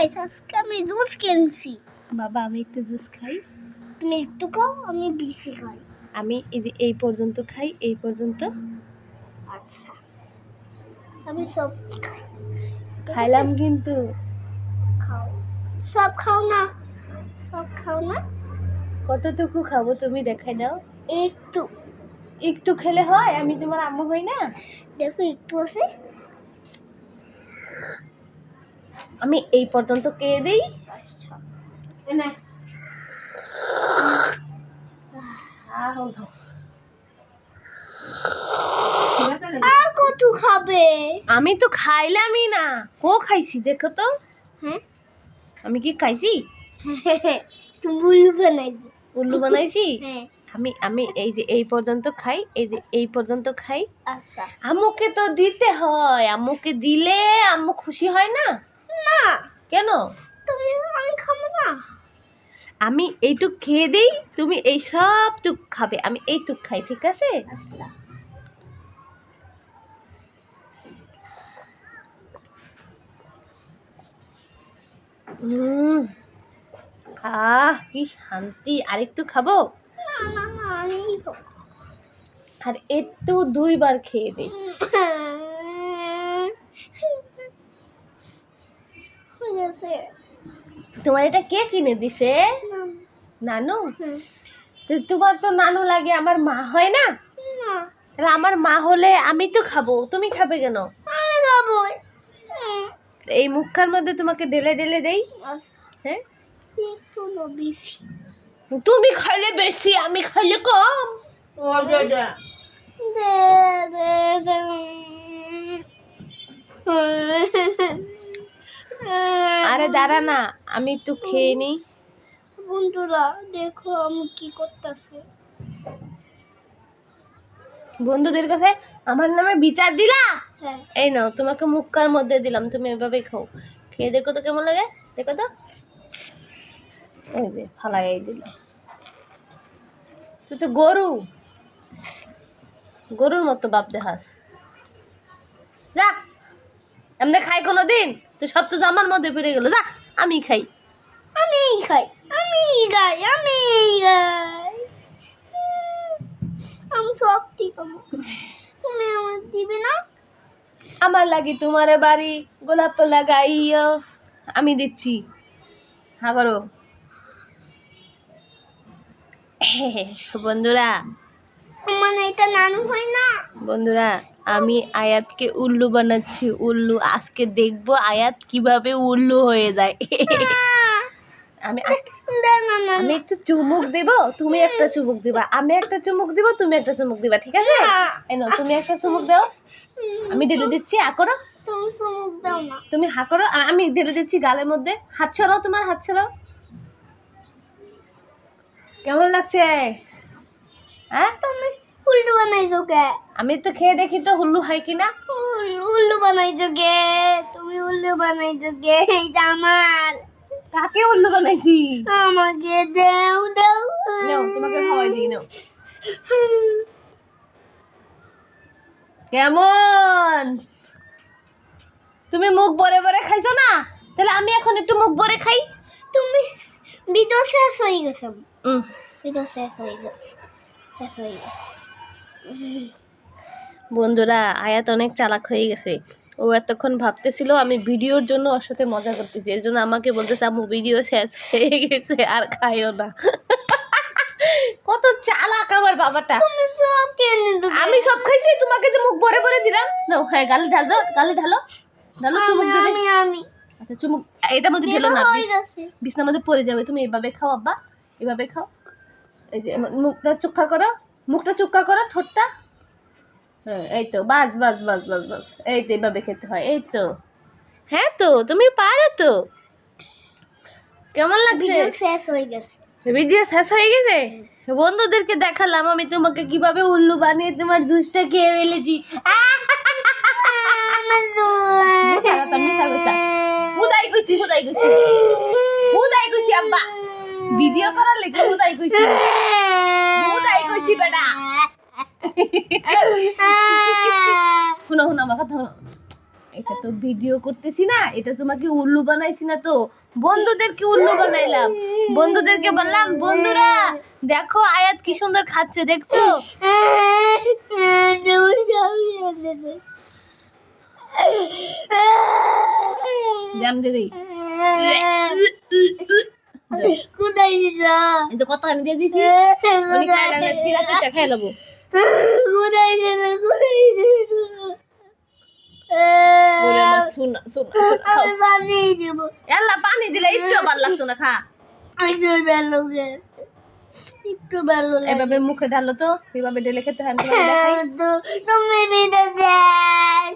Guys আজকে আমি juice কিনছি। বাবা আমি একটু জুস খাই। তুমি একটু খাও আমি বেশি খাই। আমি এই যে এই পর্যন্ত খাই এই পর্যন্ত। আচ্ছা। আমি সবজি খাই। খাইলাম কিন্তু। খাও। সব খাও না। সব খাও না। কতটুকু খাব তুমি দেখাই দাও। একটু। একটু খেলে হয়? আমি তোমার আম্মু হই না? দেখো একটু আছে। আমি এই পর্যন্ত কে দেই। আচ্ছা আর কত খাবে? আমি তো খাইলামই না। কো খাইছি দেখো তো। হ্যাঁ আমি কি খাইছি? বুলু বানাইছো। উল্লু বানাইছি? হ্যাঁ। আমি আমি এই যে এই পর্যন্ত খাই এই যে এই পর্যন্ত খাই। আচ্ছা। আম্মুকে তো দিতে হয়। আম্মুকে দিলে আম্মু খুশি হয় না? না। কেন? তুমি আমি খাব না। আমি এইটুক খেয়ে দেই তুমি এই সব টুক খাবে। আমি এইটুক খাই ঠিক আছে? আচ্ছা। আহ কি শান্তি। আরেকটু খাব? আর একটু দুইবার খেয়ে দেই হয়ে গেছে তোমার এটা কে কিনে দিছে? নানু? তো তোমার তো নানু লাগে আমার মা হয় না? তাহলে আমার মা হলে আমি তো খাব তুমি খাবে কেন? আমি খাব। হুম। এই মুখখার মধ্যে তোমাকে ঢেলে ঢেলে দেই? হ্যাঁ? তুমি খাইলে বেশি আমি খাইলে কম। দে দে দে। আরে দাঁড়া না আমি একটু খেয়ে নিই। বন্ধুরা দেখো আমি কি করতেছি। বন্ধুদের কাছে আমার নামে বিচার দিলা? হ্যাঁ। এই নাও তোমাকে মুখকার মধ্যে দিলাম তুমি এভাবে খাও। খেয়ে দেখো তো কেমন লাগে দেখো তো। ওই যে ফালাই দিলে। তুই তো গরু। গরুর মতো বাপ দেখাস। যা এমনি খাই কোনো দিন তো সব তো আমার মধ্যে ফিরে গেল যা আমি খাই। আমি খাই আমি খাই আমি খাই। আমি সব ঠিক তুমি আমার দিবে না? আমার লাগি তোমার বাড়ি গোলাপ লাগাইও। আমি দিচ্ছি। হ্যাঁ করো। বন্ধুরা মানে এটা নানু হয় না? বন্ধুরা আমি আয়াতকে উল্লু বানাচ্ছি। উল্লু আজকে দেখব আয়াত কীভাবে উল্লু হয়ে যায়। আমি আমি একটু চুমুক দেব তুমি একটা চুমুক দিবা। আমি একটা চুমুক দিব তুমি একটা চুমুক দিবা ঠিক আছে? এই নাও, তুমি একটা চুমুক দাও। আমি ঢেলে দিচ্ছি আ করো। তুমি চুমুক দাও না। তুমি হা করো আমি ঢেলে দিচ্ছি গালের মধ্যে। হাত ছড়াও তোমার হাত ছড়াও কেমন লাগছে? হ্যাঁ তুমি উল্লু বানাইছো কে আমি তো খেয়ে দেখি তো হুল্লু হয় কিনা। উল্লু উল্লু বানাইছো কে তুমি উল্লু বানাইছো কে এটা আমার। কাকে উল্লু বানাইছি? আমাকে দেও দেও। নাও তোমাকে খাওয়াই দিই নাও। কেমন? তুমি মুখ ভরে ভরে খাইছো না? তাহলে আমি এখন একটু মুখ ভরে খাই। তুমি ভিডিও শেষ হয়ে গেছে। ভিডিও শেষ হয়ে গেছে। বন্ধুরা আয়াত অনেক চালাক হয়ে গেছে। ও এতক্ষণ ভাবতেছিল আমি ভিডিওর জন্য ওর সাথে মজা করতেছি। এর জন্য আমাকে বলতেছে আম্মু ভিডিও শেষ হয়ে গেছে আর খাইও না। কত চালাক আমার বাবাটা। আমি সব খাইছি তোমাকে যে মুখ ভরে ভরে দিলাম। নাও হ্যাঁ গালে ঢাল দাও গালে ঢালো। ঢালো চুমুক আমি দিলে। আমি আমি। আচ্ছা চুমুক এটার মধ্যে ঢেলো না বিছনার মধ্যে পড়ে যাবে তুমি এভাবে খাও আব্বা। এভাবে খাও। এই যে মুখটা চুক্কা করো মুখটা চুক্কা করো ঠোঁটটা। হ্যাঁ এই তো বাস বাস বাস বাস বাস। এই তো এইভাবে খেতে হয় এই তো। হ্যাঁ তো তুমি পারো তো। কেমন লাগছে? ভিডিও শেষ হয়ে গেছে। ভিডিও শেষ হয়ে গেছে? বন্ধুদেরকে দেখালাম আমি তোমাকে কীভাবে উল্লু বানিয়ে তোমার জুসটা খেয়ে ফেলেছি। হুদাই কইছি হুদাই কইছি। হুদাই কইছি আব্বা। ভিডিও করার লেগে হুদাই কইছি। হুদাই কইছি বেটা। শুনো শুনো, আমার কথা এটা তো ভিডিও করতেছি না, এটা তোমাকে উল্লু বানাইছি না তো। বন্ধুদেরকে উল্লু বানাইলাম। বন্ধুদেরকে বললাম, বন্ধুরা, দেখো আয়াত কি সুন্দর খাচ্ছে, দেখছ? জাম দে দেই কোথায় দিছা এই তো কতখানি দিয়ে দিছি। উনি খাই লাগলে সিরা তুইটা খাই লবো কোথায় দিছা কোথায় দিছা ওরে আমার শোনা শোনা শোনা খাও। আমি বানিয়ে দেবো। এল্লা পানি দিলে একটু ভালো লাগতো না খা। একটু ভালো লাগে একটু ভালো লাগে। এভাবে মুখে ঢালো তো এভাবে ঢেলে খেতে হয় আমি তোমাকে দেখাই। তুমি ভিডিও দেখ